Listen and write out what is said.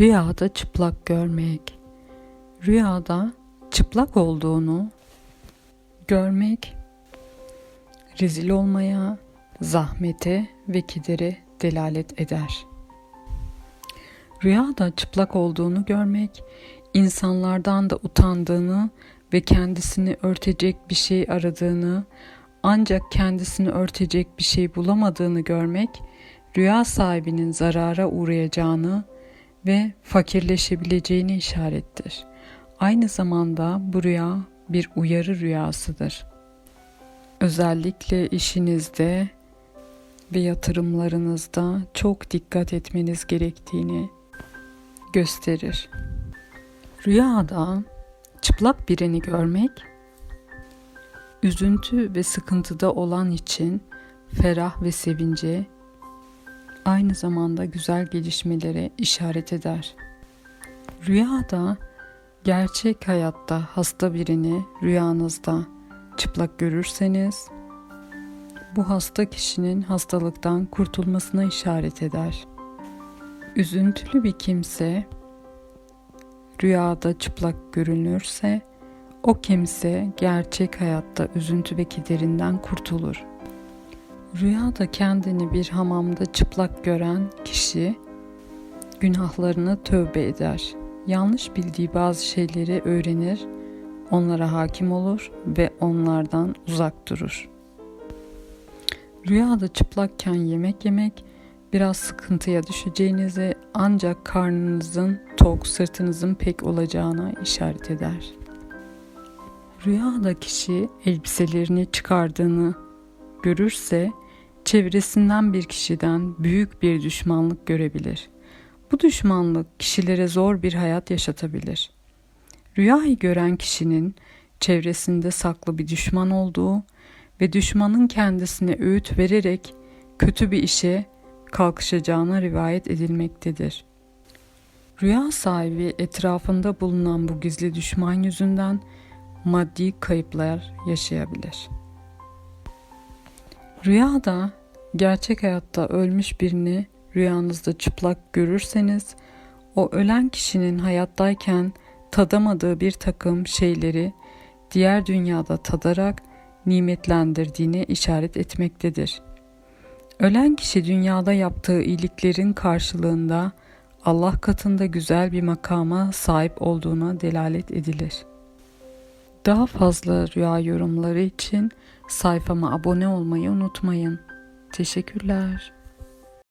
Rüyada çıplak görmek. Rüyada çıplak olduğunu görmek rezil olmaya, zahmete ve kedere delalet eder. Rüyada çıplak olduğunu görmek, insanlardan da utandığını ve kendisini örtecek bir şey aradığını, ancak kendisini örtecek bir şey bulamadığını görmek, rüya sahibinin zarara uğrayacağını ve fakirleşebileceğini işarettir. Aynı zamanda bu rüya bir uyarı rüyasıdır. Özellikle işinizde ve yatırımlarınızda çok dikkat etmeniz gerektiğini gösterir. Rüyada çıplak birini görmek üzüntü ve sıkıntıda olan için ferah ve sevince aynı zamanda güzel gelişmelere işaret eder. Rüyada gerçek hayatta hasta birini rüyanızda çıplak görürseniz bu hasta kişinin hastalıktan kurtulmasına işaret eder. Üzüntülü bir kimse rüyada çıplak görünürse o kimse gerçek hayatta üzüntü ve kederinden kurtulur. Rüyada kendini bir hamamda çıplak gören kişi günahlarını tövbe eder. Yanlış bildiği bazı şeyleri öğrenir, onlara hakim olur ve onlardan uzak durur. Rüyada çıplakken yemek yemek biraz sıkıntıya düşeceğinizi ancak karnınızın tok, sırtınızın pek olacağına işaret eder. Rüyada kişi elbiselerini çıkardığını görürse çevresinden bir kişiden büyük bir düşmanlık görebilir. Bu düşmanlık kişilere zor bir hayat yaşatabilir. Rüyayı gören kişinin çevresinde saklı bir düşman olduğu ve düşmanın kendisine öğüt vererek kötü bir işe kalkışacağına rivayet edilmektedir. Rüya sahibi etrafında bulunan bu gizli düşman yüzünden maddi kayıplar yaşayabilir. Rüyada gerçek hayatta ölmüş birini rüyanızda çıplak görürseniz o ölen kişinin hayattayken tadamadığı bir takım şeyleri diğer dünyada tadarak nimetlendirdiğine işaret etmektedir. Ölen kişi dünyada yaptığı iyiliklerin karşılığında Allah katında güzel bir makama sahip olduğuna delalet edilir. Daha fazla rüya yorumları için sayfama abone olmayı unutmayın. Teşekkürler.